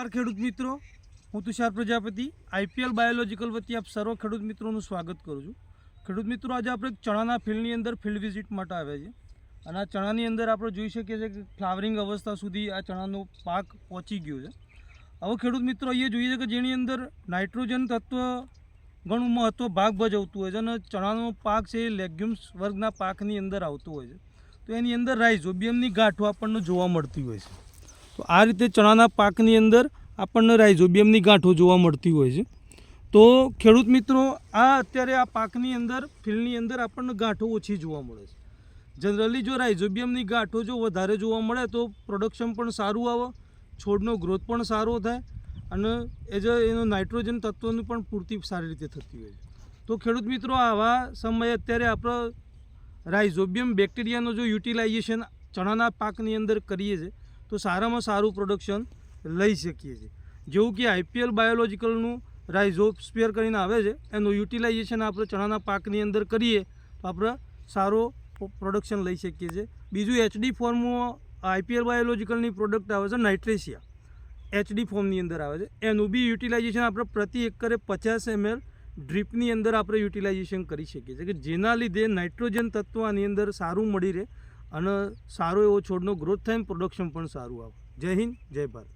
નમસ્કાર, ખેડૂત મિત્રો. હું તુષાર પ્રજાપતિ, આઈપીએલ બાયોલોજીકલ વતી આપ સર્વ ખેડૂત મિત્રોનું સ્વાગત કરું છું. ખેડૂત મિત્રો, આજે આપણે ચણાના ફિલ્ડની અંદર ફિલ્ડ વિઝિટ માટે આવ્યા છીએ. અને આ ચણાની અંદર આપણે જોઈ શકીએ છીએ કે ફ્લાવરિંગ અવસ્થા સુધી આ ચણાનો પાક પહોંચી ગયો છે. હવે ખેડૂત મિત્રો, અહીંયા જોઈએ છે કે જેની અંદર નાઇટ્રોજન તત્વ ઘણું મહત્ત્વ ભાગ ભજવતું હોય છે અને ચણાનો પાક છે એ લેગ્યુમ્સ વર્ગના પાકની અંદર આવતો હોય છે. તો એની અંદર રાઇઝોબિયમની ગાંઠો આપણને જોવા મળતી હોય છે. આ રીતે ચણાના પાકની અંદર આપણને રાઇઝોબિયમની ગાંઠો જોવા મળતી હોય છે. તો ખેડૂત મિત્રો, આ અત્યારે આ પાકની અંદર, ફિલ્ડની અંદર આપણને ગાંઠો ઓછી જોવા મળે છે. જનરલી જો રાઇઝોબિયમની ગાંઠો જો વધારે જોવા મળે તો પ્રોડક્શન પણ સારું આવે, છોડનો ગ્રોથ પણ સારો થાય અને એ જે એનો નાઇટ્રોજન તત્વોની પણ પૂર્તિ સારી રીતે થતી હોય છે. તો ખેડૂત મિત્રો, આવા સમયે અત્યારે આપણે રાઇઝોબિયમ બેક્ટેરિયાનો જો યુટિલાઇઝેશન ચણાના પાકની અંદર કરીએ છીએ તો સારામાં સારું પ્રોડક્શન લઈ શકીએ છીએ. જેવું કે આઈપીએલ બાયોલોજીકલનું રાઇઝોસ્પિયર કરીને આવે છે, એનું યુટિલાઇઝેશન આપણે ચણાના પાકની અંદર કરીએ, તો આપણે સારો પ્રોડક્શન લઈ શકીએ છીએ. બીજું એચડી ફોર્મમાં આઈપીએલ બાયોલોજીકલની પ્રોડક્ટ આવે છે નાઇટ્રેશિયા એચડી ફોર્મની અંદર આવે છે. એનું બી યુટિલાઇઝેશન આપણે પ્રતિ એકરે પચાસ એમએલ ડ્રીપની અંદર આપણે યુટિલાઇઝેશન કરી શકીએ છીએ. કે જેના લીધે નાઇટ્રોજન તત્વ આની અંદર સારું મળી રહે અને સારો એવો છોડનો ગ્રોથ થાય ને પ્રોડક્શન પણ સારું આવે. જય હિન્દ, જય ભારત.